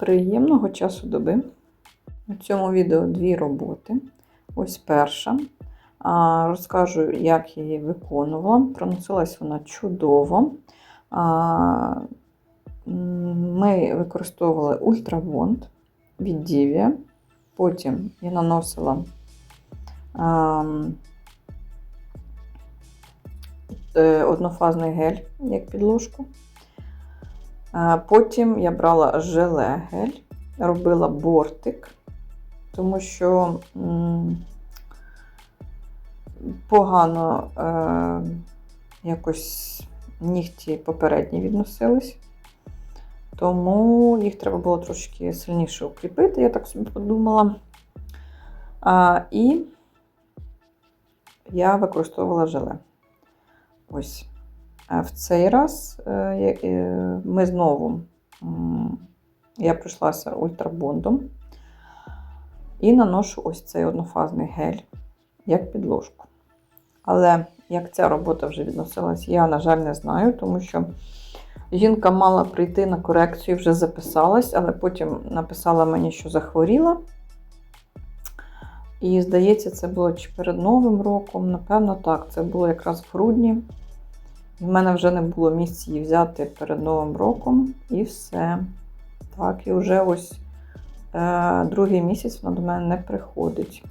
Приємного часу доби. У цьому відео дві роботи. Ось перша. Розкажу, як її виконувала. Проносилась вона чудово. Ми використовували ультравонд від Дівія. Потім я наносила е, однофазний гель як підложку. Потім я брала желе гель, робила бортик, тому що погано е, якось нігті попередні відносились. Тому їх треба було трошки сильніше укріпити, я так собі подумала. І я використовувала желе. Ось. В цей раз е, е, ми знову я пройшлася ультрабондом і наношу ось цей однофазний гель як підложку. Але як ця робота вже відносилась, я, на жаль, не знаю, тому що жінка мала прийти на корекцію, вже записалась, але потім написала мені, що захворіла. І, здається, це було чи перед Новим роком. Напевно, так, це було якраз в грудні. В мене вже не було місця її взяти перед Новим роком. І все. Так, і вже ось е, другий місяць вона до мене не приходить.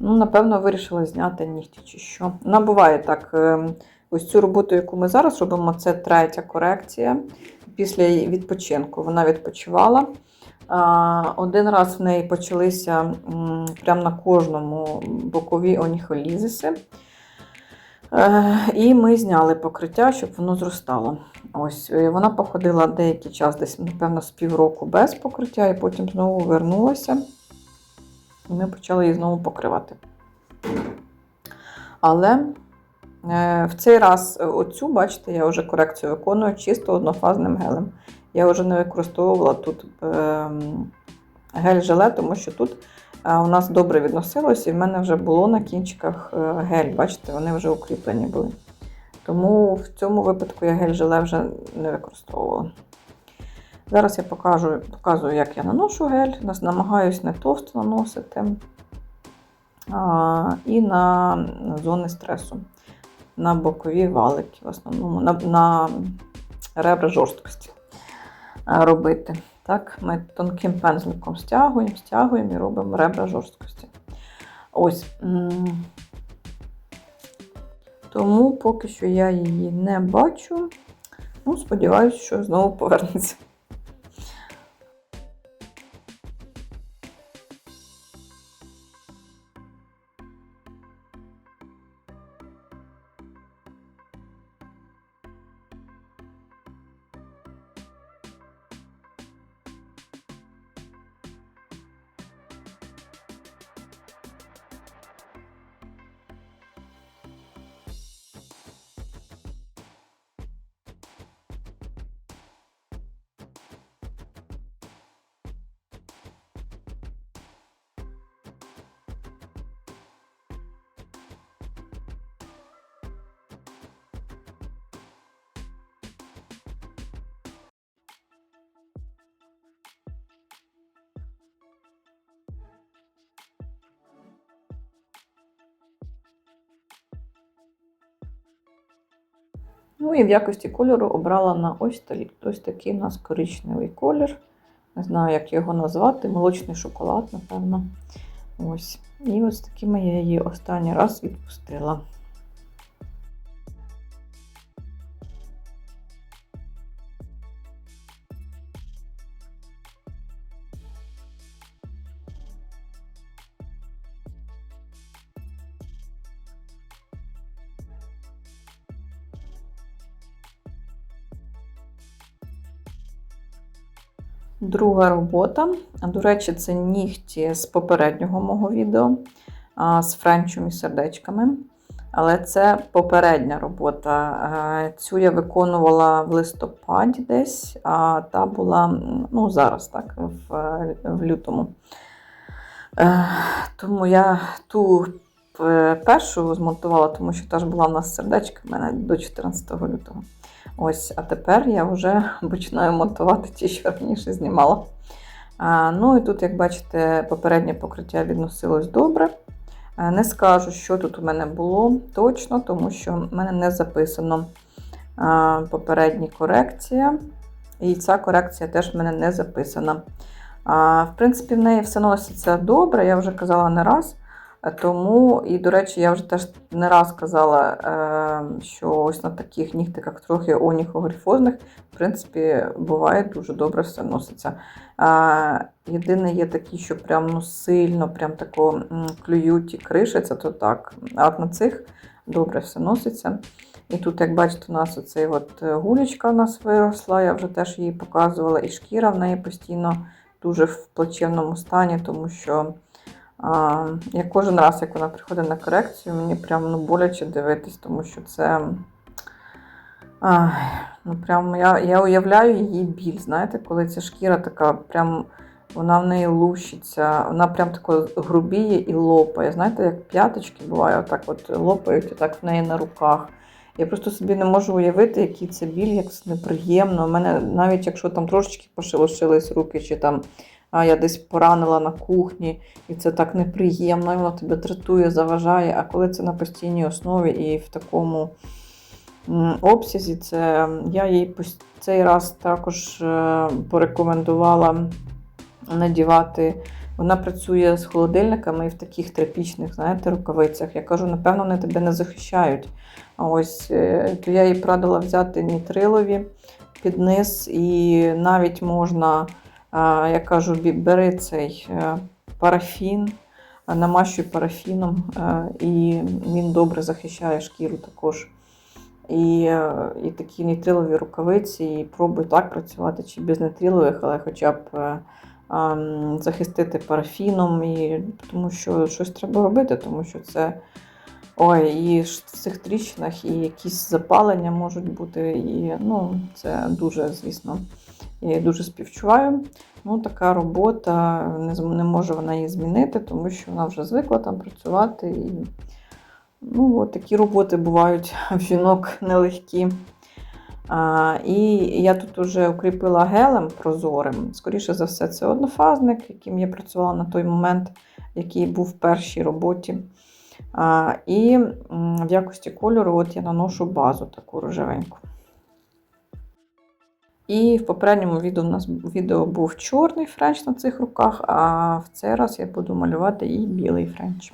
Ну, напевно, вирішила зняти нігті чи що. Вона буває так. е, Ось цю роботу, яку ми зараз робимо, це третя корекція після відпочинку. Вона відпочивала. Один раз в неї почалися прямо на кожному бокові оніхолізиси. Е, І ми зняли покриття, щоб воно зростало. Ось е, вона походила деякий час, десь, напевно, з півроку без покриття, і потім знову вернулася. І ми почали її знову покривати. Але е, в цей раз оцю, бачите, я вже корекцію виконую чисто однофазним гелем. Я вже не використовувала тут е, гель-желе, тому що тут у нас добре відносилось, і в мене вже було на кінчиках е, гель. Бачите, вони вже укріплені були. Тому в цьому випадку я гель-желе вже не використовувала. Зараз я покажу, показую, як я наношу гель. Намагаюсь не товсто наносити. А, і на зони стресу, на бокові валики, в основному, на, на ребра жорсткості робити. Так, Ми тонким пензликом стягуємо, стягуємо і робимо ребра жорсткості. Ось. Тому поки що я її не бачу. Ну, сподіваюся, що знову повернеться. Ну і в якості кольору обрала на ось, ось такий у нас коричневий колір. Не знаю, як його назвати. Молочний шоколад, напевно. Ось. І ось такими я її останній раз відпустила. Друга робота. До речі, це нігті з попереднього мого відео з френчем і сердечками. Але це попередня робота. Цю я виконувала в листопаді десь, а та була ну, зараз, так, в, в лютому. Е, Тому я ту е, першу змонтувала, тому що та ж була в нас з сердечками навіть до 14 лютого. Ось, а тепер я вже починаю монтувати ті, що раніше знімала. А, Ну і тут, як бачите, попереднє покриття відносилось добре. Не скажу, що тут у мене було точно, тому що в мене не записано попередня корекція. І ця корекція теж в мене не записана. В принципі, в неї все носиться добре, я вже казала не раз. Е, Тому, і, до речі, я вже теж не раз казала, е, що ось на таких нігтиках трохи оніхогрифозних, в принципі, буває дуже добре все носиться. Е, Єдине є такі, що прям ну, сильно прям тако клюють і кришаться, то так. А на цих добре все носиться. І тут, як бачите, у нас оцей от гулечка у нас виросла, я вже теж її показувала, і шкіра в неї постійно дуже в плачевному стані, тому що а, я кожен раз, як вона приходить на корекцію, мені прям ну, боляче дивитись, тому що це. А, ну, прям я, я уявляю її біль, знаєте, коли ця шкіра така, прям вона в неї лущиться, вона прям тако грубіє і лопає. Знаєте, як п'яточки буває, отак от лопають, отак в неї на руках. Я просто собі не можу уявити, який це біль, як це неприємно. У мене навіть якщо там трошечки пошелошились руки, чи там а, я десь поранила на кухні, і це так неприємно, і воно тебе дратує, заважає. А коли це на постійній основі і в такому обсязі, це я їй цей раз також е, порекомендувала надівати. Вона працює з холодильниками і в таких тряпічних, знаєте, рукавицях. Я кажу, напевно, вони тебе не захищають. А ось е, то я їй порадила взяти нітрилові під низ, і навіть можна, я кажу, бери цей е, парафін, а, намащуй парафіном, е, і він добре захищає шкіру також. І, е, і такі нітрилові рукавиці, і пробуй так працювати, чи без нітрилових, але хоча б е, ам, захистити парафіном, і, тому що щось треба робити, тому що це. Ой, і в цих тріщинах і якісь запалення можуть бути. І ну, це дуже, звісно, я їй дуже співчуваю. Ну, така робота, не, може вона її змінити, тому що вона вже звикла там працювати. І, ну, от такі роботи бувають в жінок нелегкі. А, і я тут вже укріпила гелем прозорим. Скоріше за все, це однофазник, яким я працювала на той момент, який був в першій роботі. А, і в якості кольору от я наношу базу таку рожевеньку. І в попередньому відео у нас відео був чорний френч на цих руках, а в цей раз я буду малювати і білий френч.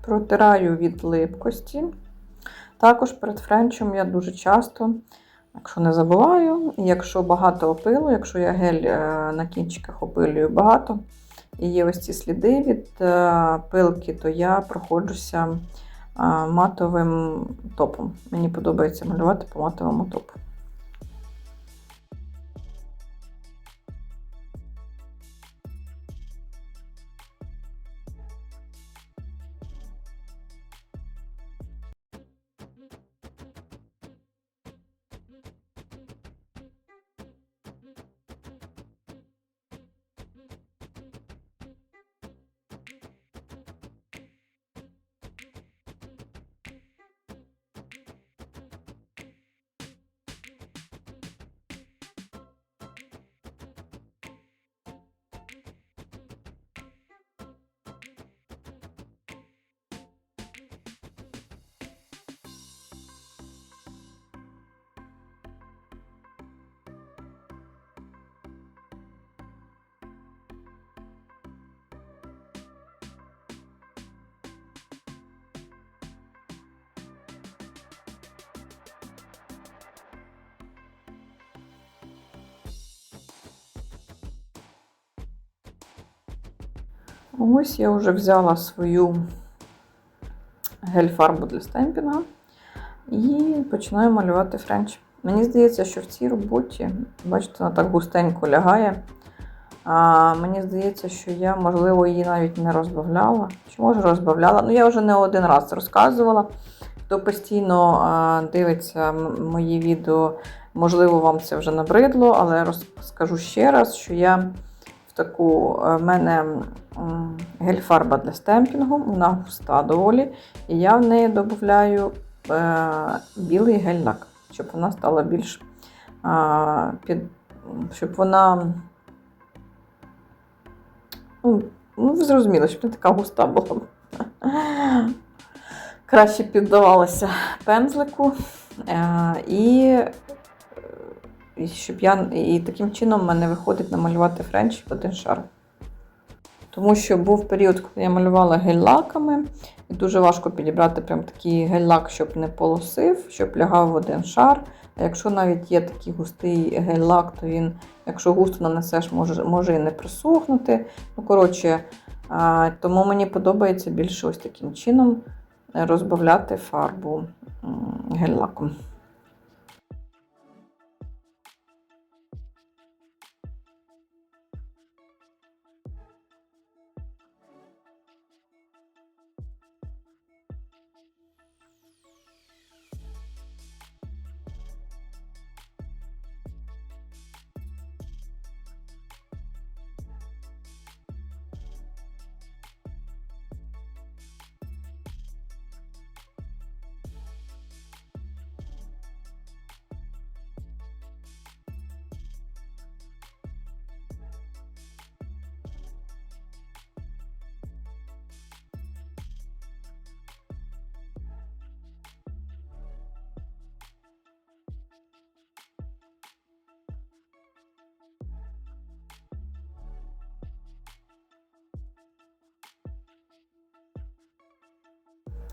Протираю від липкості. Також перед френчем я дуже часто, якщо не забуваю, якщо багато опилу, якщо я гель е, на кінчиках опилюю багато, і є ось ці сліди від е, пилки, то я проходжуся е, матовим топом. Мені подобається малювати по матовому топу. Ось я вже взяла свою гель-фарбу для стемпінга і починаю малювати френч. Мені здається, що в цій роботі, бачите, вона так густенько лягає. А, Мені здається, що я, можливо, її навіть не розбавляла. Чи може розбавляла? Ну, я вже не один раз розказувала. Хто постійно а, дивиться мої відео, можливо, вам це вже набридло, але розкажу ще раз, що я в таку е, в мене гель-фарба для стемпінгу, вона густа доволі, і я в неї додаю е, білий гель-лак, щоб вона стала більш під, щоб вона. Ну, ну, ви зрозуміли, щоб не така густа була. Краще піддавалася пензлику. Е, і, і щоб я і таким чином в мене виходить намалювати френч в один шар. Тому що був період, коли я малювала гель-лаками, і дуже важко підібрати прям такий гель-лак, щоб не полосив, щоб лягав в один шар. А якщо навіть є такий густий гель-лак, то він, якщо густо нанесеш, може, може і не присохнути. Ну, коротше, тому мені подобається більше ось таким чином розбавляти фарбу гель-лаком.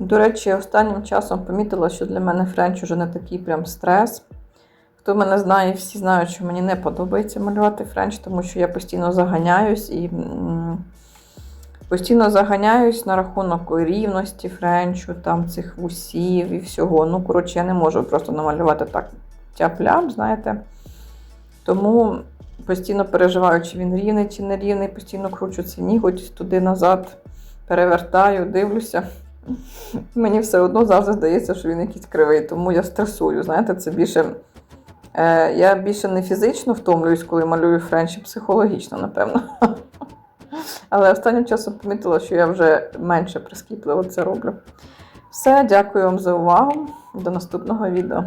До речі, останнім часом помітила, що для мене френч уже не такий прям стрес. Хто мене знає, всі знають, що мені не подобається малювати френч, тому що я постійно заганяюсь і постійно заганяюсь на рахунок рівності френчу, там цих вусів і всього. Ну, коротше, я не можу просто намалювати так тяп-ляп, знаєте. Тому постійно переживаю, чи він рівний, чи не рівний, постійно кручу цей ніготь туди-назад, перевертаю, дивлюся. Мені все одно завжди здається, що він якийсь кривий, тому я стресую. Знаєте, це більше. Е, я більше не фізично втомлююсь, коли малюю френч, а психологічно, напевно. Але останнім часом помітила, що я вже менше прискіпливо це роблю. Все, дякую вам за увагу. До наступного відео.